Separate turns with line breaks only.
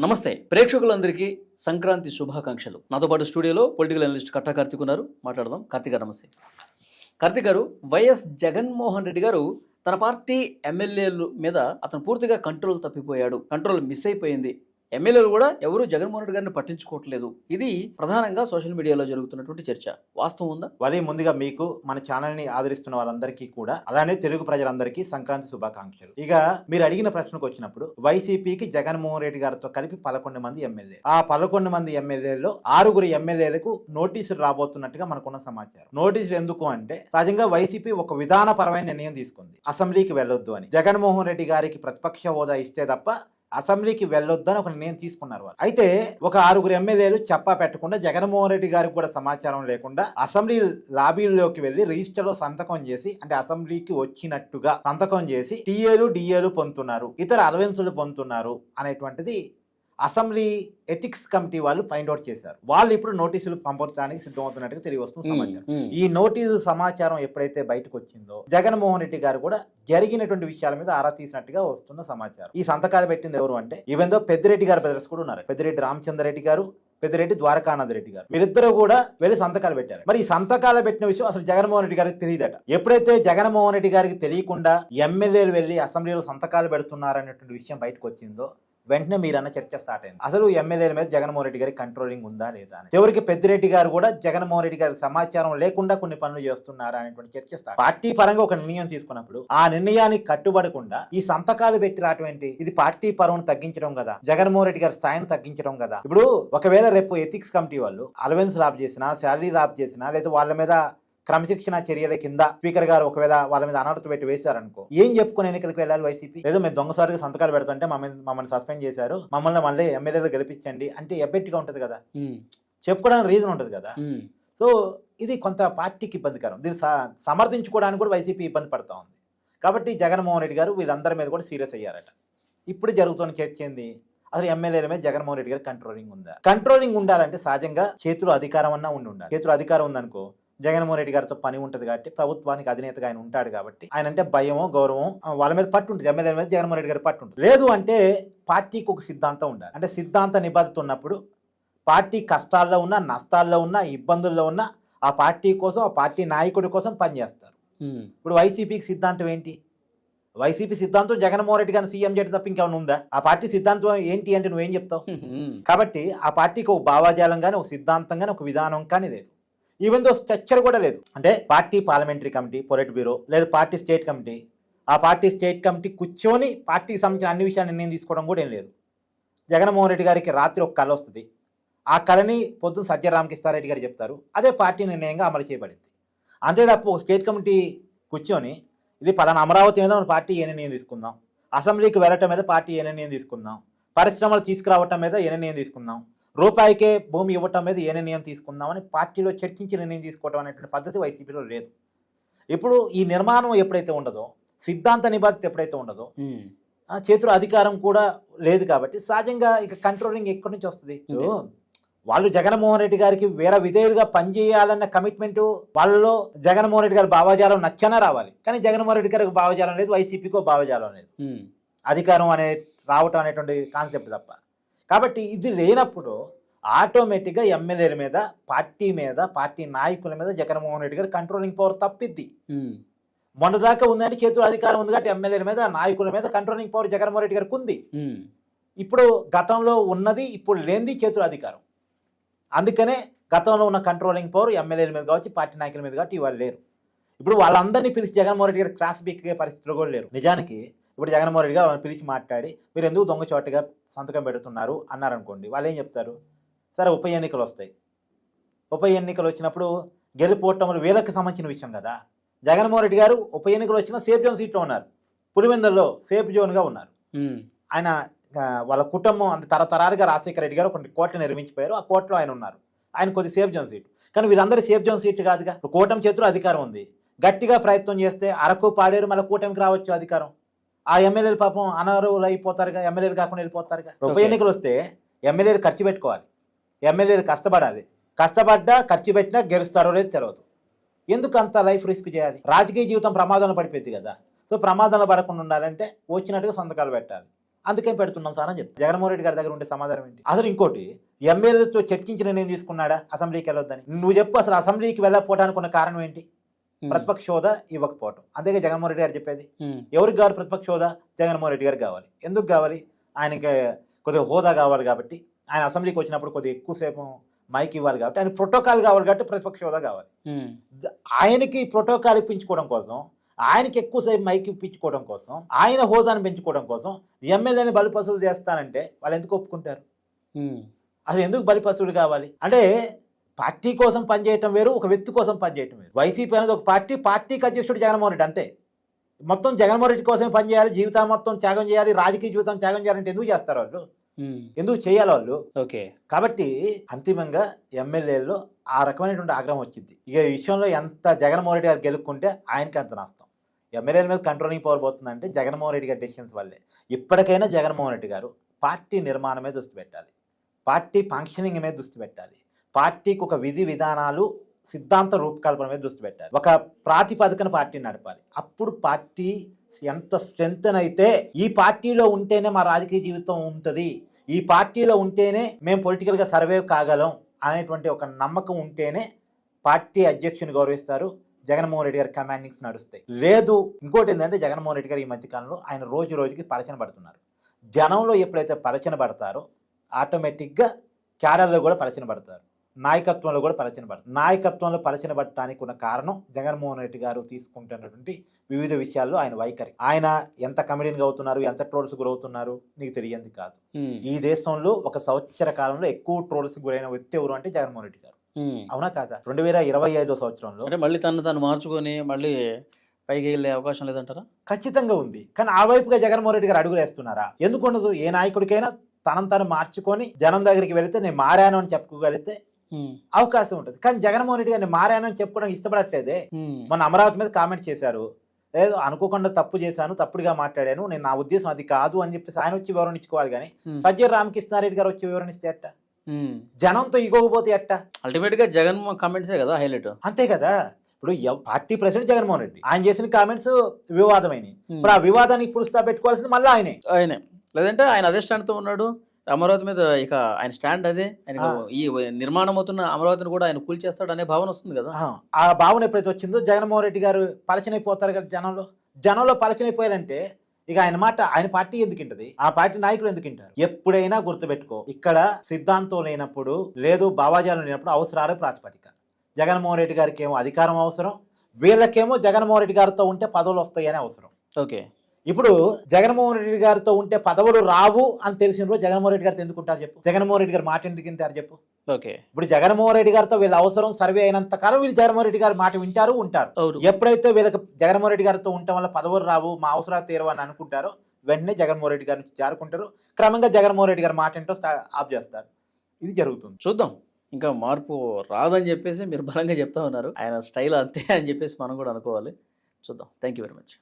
నమస్తే. ప్రేక్షకులందరికీ సంక్రాంతి శుభాకాంక్షలు. నాతో పాటు స్టూడియోలో పొలిటికల్ అనలిస్ట్ కట్టా కార్తిక్ ఉన్నారు. మాట్లాడదాం. కార్తిక్ గారు నమస్తే. కార్తిక్ గారు వైఎస్ జగన్మోహన్ రెడ్డి గారు తన పార్టీ ఎమ్మెల్యేల మీద అతను పూర్తిగా కంట్రోల్ తప్పిపోయాడు. కంట్రోల్ మిస్ అయిపోయింది. ఎమ్మెల్యేలు కూడా ఎవరు జగన్మోహన్ రెడ్డి గారిని పట్టించుకోవట్లేదు. ఇది ప్రధానంగా సోషల్ మీడియాలో జరుగుతున్నటువంటి చర్చ. వాస్తవం ఉందా?
వలి ముందుగా మీకు మన ఛానల్ని ఆదరిస్తున్న వాళ్ళందరికీ కూడా అలానే తెలుగు ప్రజలందరికీ సంక్రాంతి శుభాకాంక్షలు. ఇక మీరు అడిగిన ప్రశ్నకు వచ్చినప్పుడు వైసీపీకి జగన్మోహన్ రెడ్డి గారితో కలిపి పదకొండు మంది ఎమ్మెల్యే. ఆ పదకొండు మంది ఎమ్మెల్యేలో ఆరుగురు ఎమ్మెల్యేలకు నోటీసులు రాబోతున్నట్టుగా మనకున్న సమాచారం. నోటీసులు ఎందుకు అంటే సహజంగా వైసీపీ ఒక విధానపరమైన నిర్ణయం తీసుకుంది. అసెంబ్లీకి వెళ్ళొద్దు అని. జగన్మోహన్ రెడ్డి గారికి ప్రతిపక్ష హోదా ఇస్తే తప్ప అసెంబ్లీకి వెళ్ళొద్దని ఒక నిర్ణయం తీసుకున్నారు వాళ్ళు. అయితే ఒక ఆరుగురు ఎమ్మెల్యేలు చెప్పా పెట్టకుండా జగన్మోహన్ రెడ్డి గారికి కూడా సమాచారం లేకుండా అసెంబ్లీ లాబీలోకి వెళ్ళి రిజిస్టర్లో సంతకం చేసి అంటే అసెంబ్లీకి వచ్చినట్టుగా సంతకం చేసి టీఏలు డిఏలు పొందుతున్నారు ఇతర అలవెన్సులు పొందుతున్నారు అనేటువంటిది అసెంబ్లీ ఎథిక్స్ కమిటీ వాళ్ళు ఫైండ్ అవుట్ చేశారు. వాళ్ళు ఇప్పుడు నోటీసులు పంపడానికి సిద్ధమవుతున్నట్టుగా తెలియవస్తుంది సమాచారం. ఈ నోటీసు సమాచారం ఎప్పుడైతే బయటకు వచ్చిందో జగన్మోహన్ రెడ్డి గారు కూడా జరిగినటువంటి విషయాల మీద ఆరా తీసినట్టుగా వస్తున్న సమాచారం. ఈ సంతకాలు పెట్టింది ఎవరు అంటే ఈవెందో పెద్దిరెడ్డి గారు బ్రదర్స్ కూడా ఉన్నారు. పెద్దిరెడ్డి రామచంద్రరెడ్డి గారు పెద్దిరెడ్డి ద్వారకానంద రెడ్డి గారు. వీరిద్దరూ కూడా వెళ్ళి సంతకాలు పెట్టారు. మరి ఈ సంతకాలు పెట్టిన విషయం అసలు జగన్మోహన్ రెడ్డి గారికి తెలియదట. ఎప్పుడైతే జగన్మోహన్ రెడ్డి గారికి తెలియకుండా ఎమ్మెల్యేలు వెళ్ళి అసెంబ్లీలో సంతకాలు పెడుతున్నారనేటువంటి విషయం బయటకు వచ్చిందో వెంటనే మీరన్న చర్చ స్టార్ట్ అయింది. అసలు ఎమ్మెల్యేల మీద జగన్మోహన్ రెడ్డి గారి కంట్రోలింగ్ ఉందా లేదా అని చివరికి పెద్దిరెడ్డి గారు కూడా జగన్మోహన్ రెడ్డి గారి సమాచారం లేకుండా కొన్ని పనులు చేస్తున్నారా అనేటువంటి చర్చ స్టార్ట్ పార్టీ పరంగా ఒక నిర్ణయం తీసుకున్నప్పుడు ఆ నిర్ణయానికి కట్టుబడకుండా ఈ సంతకాలు పెట్టి రావటం ఇది పార్టీ పరువును తగ్గించడం కదా. జగన్మోహన్ రెడ్డి గారి స్థాయిని తగ్గించడం కదా. ఇప్పుడు ఒకవేళ రేపు ఎథిక్స్ కమిటీ వాళ్ళు అలవెన్స్ లాప్ చేసినా శాలరీ లాప్ చేసినా లేదా వాళ్ళ మీద క్రమశిక్షణ చర్యల కింద స్పీకర్ గారు ఒకవేళ వాళ్ళ మీద అనర్హత పెట్టి వేశారనుకో ఏం చెప్పుకుని ఎన్నికలకు వెళ్ళాలి వైసీపీ? లేదో మేము దొంగసారిగా సంతకాలు పెడుతుంటే మమ్మల్ని మమ్మల్ని సస్పెండ్ చేశారు మమ్మల్ని మళ్ళీ ఎమ్మెల్యేలు గెలిపించండి అంటే ఎబ్బెట్టిగా ఉంటుంది కదా. చెప్పుకోవడానికి రీజన్ ఉంటుంది కదా. సో ఇది కొంత పార్టీకి ఇబ్బందికరం. దీన్ని సమర్థించుకోవడానికి కూడా వైసీపీ ఇబ్బంది పడుతూ ఉంది. కాబట్టి జగన్మోహన్ రెడ్డి గారు వీళ్ళందరి మీద కూడా సీరియస్ అయ్యారట. ఇప్పుడు జరుగుతున్న చర్చ ఏంది? అసలు ఎమ్మెల్యేల మీద జగన్మోహన్ రెడ్డి గారు కంట్రోలింగ్ ఉందా? కంట్రోలింగ్ ఉండాలంటే సహజంగా చేతిలో అధికారం అన్నా ఉండి ఉండాలి. చేతిలో అధికారం ఉందనుకో జగన్మోహన్ రెడ్డి గారితో పని ఉంటుంది కాబట్టి ప్రభుత్వానికి అధినేతగా ఆయన ఉంటాడు కాబట్టి ఆయన అంటే భయమో గౌరవం వాళ్ళ మీద పట్టు ఉంటుంది. ఎమ్మెల్యేల మీద జగన్మోహన్ రెడ్డి గారి పట్టు ఉంటుంది. లేదు అంటే పార్టీకి ఒక సిద్ధాంతం ఉండాలి. అంటే సిద్ధాంత నిబద్ధత ఉన్నప్పుడు పార్టీ కష్టాల్లో ఉన్నా నష్టాల్లో ఉన్నా ఇబ్బందుల్లో ఉన్నా ఆ పార్టీ కోసం ఆ పార్టీ నాయకుడి కోసం పనిచేస్తారు ఇప్పుడు వైసీపీకి సిద్ధాంతం ఏంటి? వైసీపీ సిద్ధాంతం జగన్మోహన్ రెడ్డి గారిని సీఎం చేయడం తప్ప ఇంకేమైనా ఉందా? ఆ పార్టీ సిద్ధాంతం ఏంటి అంటే నువ్వేం చెప్తావు? కాబట్టి ఆ పార్టీకి ఒక భావాజాలం కానీ ఒక సిద్ధాంతం కానీ ఒక విధానం కానీ లేదు. ఈవెన్ దో స్ట్రక్చర్ కూడా లేదు. అంటే party parliamentary committee polit bureau లేదా పార్టీ స్టేట్ కమిటీ. ఆ పార్టీ స్టేట్ కమిటీ కూర్చొని పార్టీకి సంబంధించిన అన్ని విషయాలు నిర్ణయం తీసుకోవడం కూడా ఏం లేదు. జగన్మోహన్ రెడ్డి గారికి రాత్రి ఒక కళ వస్తుంది. ఆ కళని పొద్దున్న సత్య రామకృష్ణారెడ్డి గారు చెప్తారు. అదే పార్టీ నిర్ణయంగా అమలు చేయబడింది. అంతే తప్ప ఒక స్టేట్ కమిటీ కూర్చొని ఇది పలానా అమరావతి మీద మన పార్టీ ఏ నిర్ణయం తీసుకుందాం? అసెంబ్లీకి వెళ్ళటం మీద పార్టీ ఏ నిర్ణయం తీసుకుందాం? పరిశ్రమలు తీసుకురావటం మీద ఏ నిర్ణయం తీసుకుందాం? రూపాయికే భూమి ఇవ్వటం మీద ఏ నిర్ణయం తీసుకుందాం అని పార్టీలో చర్చించి నిర్ణయం తీసుకోవడం అనేటువంటి పద్ధతి వైసీపీలో లేదు. ఇప్పుడు ఈ నిర్మాణం ఎప్పుడైతే ఉండదో సిద్ధాంత నిబద్ధత ఎప్పుడైతే ఉండదో చేతిలో అధికారం కూడా లేదు కాబట్టి సహజంగా ఇక కంట్రోలింగ్ ఎక్కడి నుంచి వస్తుంది. వాళ్ళు జగన్మోహన్ రెడ్డి గారికి వేరే విధేయులుగా పనిచేయాలన్న కమిట్మెంట్ వాళ్ళలో జగన్మోహన్ రెడ్డి గారి భావజాలం నచ్చనా రావాలి? కానీ జగన్మోహన్ రెడ్డి గారికి భావజాలం లేదు వైసీపీకో భావజాలం లేదు. అధికారం అనే రావటం అనేటువంటి కాన్సెప్ట్ తప్ప. కాబట్టి ఇది లేనప్పుడు ఆటోమేటిక్గా ఎమ్మెల్యేల మీద పార్టీ మీద పార్టీ నాయకుల మీద జగన్మోహన్ రెడ్డి గారి కంట్రోలింగ్ పవర్ తప్పిద్ది.
ఉమ్,
మొన్నదాకా ఉందంటే చేతులు అధికారం ఉంది కాబట్టి ఎమ్మెల్యేల మీద నాయకుల మీద కంట్రోలింగ్ పవర్ జగన్మోహన్ రెడ్డి గారికి ఉంది.
ఉమ్,
ఇప్పుడు గతంలో ఉన్నది ఇప్పుడు లేనిది చేతుల అధికారం. అందుకనే గతంలో ఉన్న కంట్రోలింగ్ పవర్ ఎమ్మెల్యేల మీద కావచ్చు పార్టీ నాయకుల మీద కాబట్టి ఇవాళ లేరు. ఇప్పుడు వాళ్ళందరినీ పిలిచి జగన్మోహన్ రెడ్డి గారి క్లాస్ బీకే పరిస్థితులు కూడా లేరు. నిజానికి ఇప్పుడు జగన్మోహన్ రెడ్డి గారు వాళ్ళని పిలిచి మాట్లాడి మీరు ఎందుకు దొంగ చోటగా సంతకం పెడుతున్నారు? అన్నారనుకోండి వాళ్ళు ఏం చెప్తారు? సరే ఉప ఎన్నికలు వస్తాయి. ఉప ఎన్నికలు వచ్చినప్పుడు గెలుపోవటములు వీళ్ళకి సంబంధించిన విషయం కదా. జగన్మోహన్ రెడ్డి గారు ఉప ఎన్నికలు వచ్చినా సేఫ్ జోన్ సీట్లో ఉన్నారు. పులివెందుల్లో సేఫ్ జోన్గా ఉన్నారు. ఆయన వాళ్ళ కుటుంబం అంటే తరతరాలుగా రాజశేఖర రెడ్డి గారు కొన్ని కోట్లు నిర్మించిపోయారు ఆ కోర్టులో ఆయన ఉన్నారు. ఆయన కొద్ది సేఫ్ జోన్ సీట్. కానీ వీళ్ళందరూ సేఫ్ జోన్ సీట్ కాదుగా. కూటమి చేతిలో అధికారం ఉంది. గట్టిగా ప్రయత్నం చేస్తే అరకు పాడేరు మళ్ళీ కూటమికి రావచ్చు అధికారం. ఆ ఎమ్మెల్యేలు పాపం అనర్హులు అయిపోతారుగా ఎమ్మెల్యేలు కాకుండా వెళ్ళిపోతారుగా. ఉప. ఎన్నికలు వస్తే ఎమ్మెల్యేలు ఖర్చు పెట్టుకోవాలి. ఎమ్మెల్యేలు కష్టపడాలి. కష్టపడ్డా ఖర్చు పెట్టినా గెలుస్తారో లేదు తెలియదు ఎందుకు అంత లైఫ్ రిస్క్ చేయాలి? రాజకీయ జీవితం ప్రమాదంలో పడిపోయింది కదా. సో ప్రమాదంలో పడకుండా ఉండాలంటే వచ్చినట్టుగా సంతకాలు పెట్టాలి. అందుకే పెడుతున్నాం సార్ అని చెప్పి. జగన్మోహన్ రెడ్డి గారి దగ్గర ఉండే సమాధానం ఏంటి? అసలు ఇంకోటి ఎమ్మెల్యేలతో చర్చించి నిర్ణయం తీసుకున్నాడా అసెంబ్లీకి వెళ్ళొద్దని? నువ్వు చెప్పు అసలు అసెంబ్లీకి వెళ్ళకపోవడానికి ఉన్న కారణం ఏంటి? ప్రతిపక్ష హోదా ఇవ్వకపోవటం. అంతేగా జగన్మోహన్ రెడ్డి గారు చెప్పేది. ఎవరికి కావాలి ప్రతిపక్ష హోదా? జగన్మోహన్ రెడ్డి గారు కావాలి. ఎందుకు కావాలి? ఆయనకి కొద్దిగా హోదా కావాలి కాబట్టి ఆయన అసెంబ్లీకి వచ్చినప్పుడు కొద్దిగా ఎక్కువసేపు మైక్ ఇవ్వాలి కాబట్టి ఆయన ప్రోటోకాల్ కావాలి కాబట్టి ప్రతిపక్ష హోదా కావాలి. ఆయనకి ప్రోటోకాల్ ఇప్పించుకోవడం కోసం ఆయనకి ఎక్కువసేపు మైక్ ఇప్పించుకోవడం కోసం ఆయన హోదాను పెంచుకోవడం కోసం ఎమ్మెల్యేని బలిపసులు చేస్తానంటే వాళ్ళు ఎందుకు ఒప్పుకుంటారు? అసలు ఎందుకు బలిపసులు కావాలి? అంటే పార్టీ కోసం పనిచేయటం వేరు ఒక వ్యక్తి కోసం పనిచేయటం వేరు. వైసీపీ అనేది ఒక పార్టీ పార్టీకి అధ్యక్షుడు జగన్మోహన్ రెడ్డి అంతే. మొత్తం జగన్మోహన్ రెడ్డి కోసమే పనిచేయాలి జీవితం మొత్తం త్యాగం చేయాలి రాజకీయ జీవితం త్యాగం చేయాలంటే ఎందుకు చేస్తారు వాళ్ళు? ఎందుకు చేయాలి వాళ్ళు?
ఓకే.
కాబట్టి అంతిమంగా ఎమ్మెల్యేల్లో ఆ రకమైనటువంటి ఆగ్రహం వచ్చింది. ఇక ఈ విషయంలో ఎంత జగన్మోహన్ రెడ్డి గారు గెలుక్కుంటే ఆయనకి అంత నష్టం. ఎమ్మెల్యేల మీద కంట్రోలింగ్ పవర్ పోతుందంటే జగన్మోహన్ రెడ్డి గారి డెసిషన్స్ వల్లే. ఇప్పటికైనా జగన్మోహన్ రెడ్డి గారు పార్టీ నిర్మాణమే దృష్టి పెట్టాలి. పార్టీ ఫంక్షనింగ్ మీద దృష్టి పెట్టాలి. పార్టీకి ఒక విధి విధానాలు సిద్ధాంత రూపకల్పన మీద దృష్టి పెట్టాలి. ఒక ప్రాతిపదికన పార్టీని నడపాలి. అప్పుడు పార్టీ ఎంత స్ట్రెంగ్త్ అయితే ఈ పార్టీలో ఉంటేనే మా రాజకీయ జీవితం ఉంటుంది. ఈ పార్టీలో ఉంటేనే మేము పొలిటికల్గా సర్వైవ్ కాగలం అనేటువంటి ఒక నమ్మకం ఉంటేనే పార్టీ అధ్యక్షుని గౌరవిస్తారు. జగన్మోహన్ రెడ్డి గారి కమాండింగ్స్ నడుస్తాయి. లేదు ఇంకోటి ఏంటంటే జగన్మోహన్ రెడ్డి గారు ఈ మధ్యకాలంలో ఆయన రోజు రోజుకి పరిచయం పడుతున్నారు. జనంలో ఎప్పుడైతే పరిచయం పడతారో ఆటోమేటిక్గా క్యాడర్లో కూడా పరిచయం పడతారు. నాయకత్వంలో కూడా పలచన పడతారు నాయకత్వంలో పలచన పడటానికి ఉన్న కారణం జగన్మోహన్ రెడ్డి గారు తీసుకుంటున్నటువంటి వివిధ విషయాల్లో ఆయన వైఖరి. ఆయన ఎంత కమెడియన్గా అవుతున్నారు ఎంత ట్రోల్స్ గురవుతున్నారు నీకు తెలియంది కాదు. ఈ దేశంలో ఒక సంవత్సర కాలంలో ఎక్కువ ట్రోల్స్ గురైన వ్యక్తి ఎవరు అంటే జగన్మోహన్ రెడ్డి గారు. అవునా కాదా? రెండు వేల ఇరవై ఐదో సంవత్సరంలో
అంటే మళ్ళీ తను తను మార్చుకొని మళ్ళీ పైకి వెళ్ళే అవకాశం లేదంటారా?
ఖచ్చితంగా ఉంది. కానీ ఆ వైపుగా జగన్మోహన్ రెడ్డి గారు అడుగులు వేస్తున్నారా? ఎందుకు ఉండదు? ఏ నాయకుడికైనా తనను తను మార్చుకొని జనం దగ్గరికి వెళితే నేను మారాను అని చెప్పుకోగలిగితే అవకాశం ఉంటుంది. కానీ జగన్మోహన్ రెడ్డి గారు నేను మారాను అని చెప్పుకోవడానికి ఇష్టపడట్లేదే మొన్న అమరావతి మీద కామెంట్ చేశారు. లేదు అనుకోకుండా తప్పు చేశాను తప్పుడుగా మాట్లాడాను నేను నా ఉద్దేశం అది కాదు అని చెప్పేసి ఆయన వచ్చి వివరణ ఇచ్చుకోవాలి కానీ
ఉమ్,
సజ్జల రామకృష్ణారెడ్డి గారు వచ్చి వివరణ ఇస్తే
ఉమ్.
జనంతో ఇగోకపోతే ఎట్ట?
అల్టిమేట్గా జగన్ కామెంట్సే కదా హైలైట్.
అంతే కదా? ఇప్పుడు పార్టీ ప్రెసిడెంట్ జగన్మోహన్ రెడ్డి. ఆయన చేసిన కామెంట్స్ వివాదమైనవి ఇప్పుడు ఆ వివాదానికి పురుస్తా పెట్టుకోవాల్సింది మళ్ళీ ఆయనే.
ఆయనే. లేదంటే ఆయన అదే స్టాండ్తో ఉన్నాడు అమరావతి మీద ఇక ఆయన స్టాండ్ అదే. ఆయన. ఈ నిర్మాణం అవుతున్న అమరావతిని కూడా ఆయన కూల్చేస్తాడు అనే భావన వస్తుంది కదా.
ఆ, భావన ఎప్పుడైతే వచ్చిందో జగన్మోహన్ రెడ్డి గారు పలచనైపోతారు కదా జనంలో. జనంలో పలచనైపోయారంటే ఇక ఆయన మాట ఆయన పార్టీ ఎందుకు ఇంటది ఆ పార్టీ నాయకులు ఎందుకు ఇంటారు ఎప్పుడైనా గుర్తుపెట్టుకో ఇక్కడ సిద్ధాంతం లేనప్పుడు లేదు భావాజాలం లేనప్పుడు అవసరాలే ప్రాతిపదిక. జగన్మోహన్ రెడ్డి గారికి ఏమో అధికారం అవసరం వీళ్ళకేమో జగన్మోహన్ రెడ్డి గారితో ఉంటే పదవులు వస్తాయని అవసరం.
ఓకే.
ఇప్పుడు జగన్మోహన్ రెడ్డి గారితో ఉంటే పదవులు రావు అని తెలిసిన రోజు జగన్మోహన్ రెడ్డి గారితో ఎందుకుంటారు చెప్పు? జగన్మోహన్ రెడ్డి గారు మాట ఎందుకు వింటారు చెప్పు?
ఓకే.
ఇప్పుడు జగన్మోహన్ రెడ్డి గారితో వీళ్ళ అవసరం సర్వే అయినంత కాలం వీళ్ళు జగన్మోహన్ రెడ్డి గారి మాట వింటారు ఉంటారు. ఎప్పుడైతే వీళ్ళకి జగన్మోహన్ రెడ్డి గారితో ఉండటం వల్ల పదవులు రావు మా అవసరాలు తీరవు అని అనుకుంటారో వెంటనే జగన్మోహన్ రెడ్డి గారి నుంచి జారుకుంటారు. క్రమంగా జగన్మోహన్ రెడ్డి గారి మాట ఏంటో ఆఫ్ చేస్తారు. ఇది జరుగుతుంది.
చూద్దాం. ఇంకా మార్పు రాదని చెప్పేసి మీరు బలంగా చెప్తా ఉన్నారు. ఆయన స్టైల్ అంతే అని చెప్పేసి మనం కూడా అనుకోవాలి. చూద్దాం. Thank you very much.